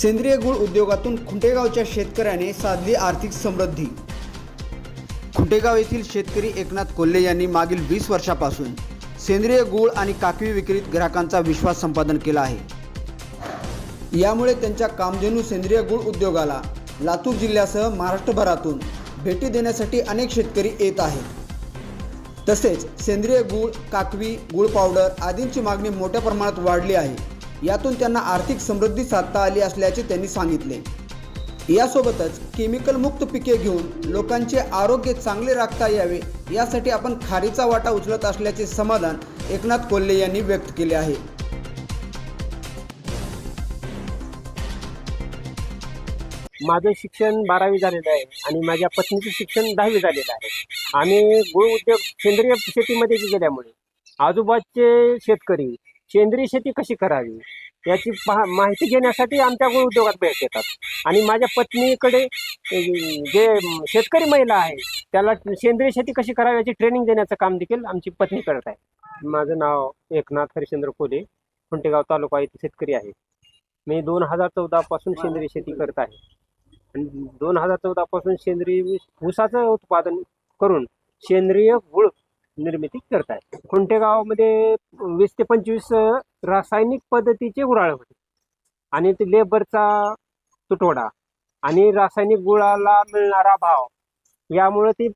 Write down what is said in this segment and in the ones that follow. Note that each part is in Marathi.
सेंद्रिय गुळ उद्योगातून खुंटेगावच्या शेतकऱ्याने साधली आर्थिक समृद्धी. खुंटेगाव येथील शेतकरी एकनाथ कोल्हे यांनी मागील वीस वर्षापासून सेंद्रिय गूळ आणि काकवी विक्रीत ग्राहकांचा विश्वास संपादन केला आहे. यामुळे त्यांच्या कामधेनू सेंद्रिय गूळ उद्योगाला लातूर जिल्ह्यासह महाराष्ट्रभरातून भेटी देण्यासाठी अनेक शेतकरी येत आहेत. तसेच सेंद्रिय गूळ काकवी गूळ पावडर आदींची मागणी मोठ्या प्रमाणात वाढली आहे. यातून त्यांना आर्थिक समृद्धी साधता आली असल्याचे त्यांनी सांगितले. यासोबतच केमिकलमुक्त पिके घेऊन लोकांचे आरोग्य चांगले राखता यावे यासाठी आपण खारीचा वाटा उचलत असल्याचे समाधान एकनाथ कोल्हे यांनी व्यक्त केले आहे. माझं शिक्षण बारावी झालेलं आहे आणि माझ्या पत्नीचं शिक्षण दहावी झालेलं आहे. आम्ही गुळ उद्योग सेंद्रिय शेतीमध्ये गेल्यामुळे आजूबाजूचे शेतकरी सेंद्रिय शेती कशी करावी? याची पहा माहिती घेण्यासाठी आमच्या उद्योगात भेट देतात. आणि माझ्या पत्नीकडे जे शेतकरी महिला आहे त्याला सेंद्रिय शेती कशी करावी याची ट्रेनिंग देण्याचं काम देखील आमची पत्नी करत आहे. माझं नाव एकनाथ हरिश्चंद्र कोले खुंटेगाव तालुका येथे शेतकरी आहे. मी दोन हजार चौदापासून सेंद्रिय शेती करत आहे. आणि दोन हजार चौदापासून सेंद्रिय ऊसाचं उत्पादन करून सेंद्रिय गुळ निर्मिती करत आहे. खुंटेगावमध्ये वीस ते पंचवीस रासायनिक पद्धतीचे गुराळ होते. आणि ते लेबरचा तुटवडा आणि रासायनिक गुळाला मिळणारा भाव यामुळे ती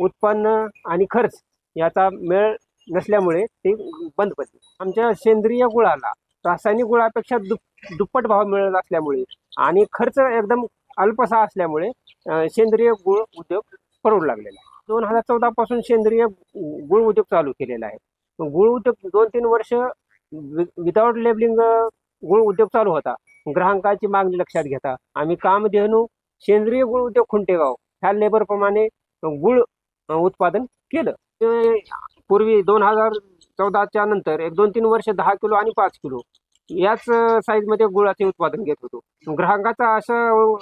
उत्पन्न आणि खर्च याचा मेळ नसल्यामुळे ते बंद पडते आमच्या सेंद्रिय गुळाला रासायनिक गुळापेक्षा दुप दुप्पट भाव मिळत असल्यामुळे आणि खर्च एकदम अल्पसा असल्यामुळे सेंद्रिय गुळ उद्योग परवडू लागलेला आहे. दोन हजार चौदा पासून सेंद्रिय गुळ उद्योग चालू केलेला आहे. गुळ उद्योग दोन तीन वर्ष विदाउट लेबलिंग गुळ उद्योग चालू होता. ग्राहकाची मागणी लक्षात घेता. आम्ही कामधेनू सेंद्रिय गुळ उद्योग खुंटेगाव ह्या लेबरप्रमाणे गुळ उत्पादन केलं. पूर्वी दोन हजार चौदाच्या नंतर एक दोन तीन वर्ष दहा किलो आणि पाच किलो याच साईजमध्ये गुळाचे उत्पादन घेत होतो. ग्राहकाचा असं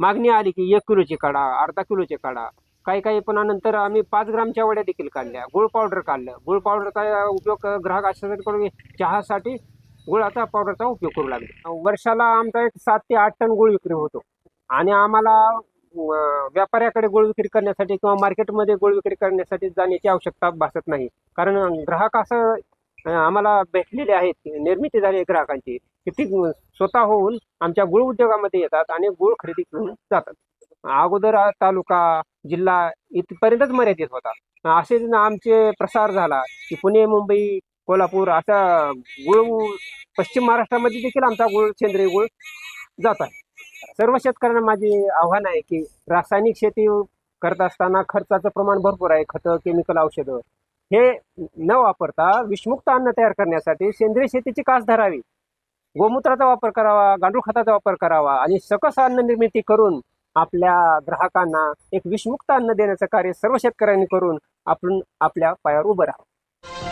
मागणी आली की एक किलोची काढा अर्धा किलोची काढा. काही काही पण नंतर आम्ही पाच ग्रामच्या वड्या देखील काढल्या. गुळ पावडर काढलं. गुळ पावडरचा उपयोग ग्राहक अशा करून चहासाठी गुळाचा पावडरचा उपयोग करू लागले. वर्षाला आमचा एक सात ते आठ टन गुळ विक्री होतो. आणि आम्हाला व्यापाऱ्याकडे गुळ विक्री करण्यासाठी किंवा मार्केटमध्ये गुळ विक्री करण्यासाठी जाण्याची आवश्यकता भासत नाही. कारण ग्राहक असं आम्हाला भेटलेले आहेत निर्मिती झाली आहे ग्राहकांची की ती स्वतः होऊन आमच्या गुळ उद्योगामध्ये येतात आणि गुळ खरेदी करून जातात. अगोदर तालुका जिल्हा इथपर्यंतच मर्यादित होता. असेच आमचे प्रसार झाला की पुणे मुंबई कोल्हापूर असा गुळ पश्चिम महाराष्ट्रामध्ये देखील आमचा गुळ सेंद्रिय गुळ जात आहे. सर्व शेतकऱ्यांना माझे आव्हान आहे की रासायनिक शेती करत असताना खर्चाचं प्रमाण भरपूर आहे. खतं केमिकल औषधं हे न वापरता विषमुक्त अन्न तयार करण्यासाठी सेंद्रिय शेतीची कास धरावी. गोमूत्राचा वापर करावा गांडूळ खताचा वापर करावा आणि सकस अन्न निर्मिती करून आपल्या ग्राहकांना एक विषमुक्त अन्न देण्याचं कार्य सर्व शेतकऱ्यांनी करून आपण आपल्या पायावर उभं राहावं.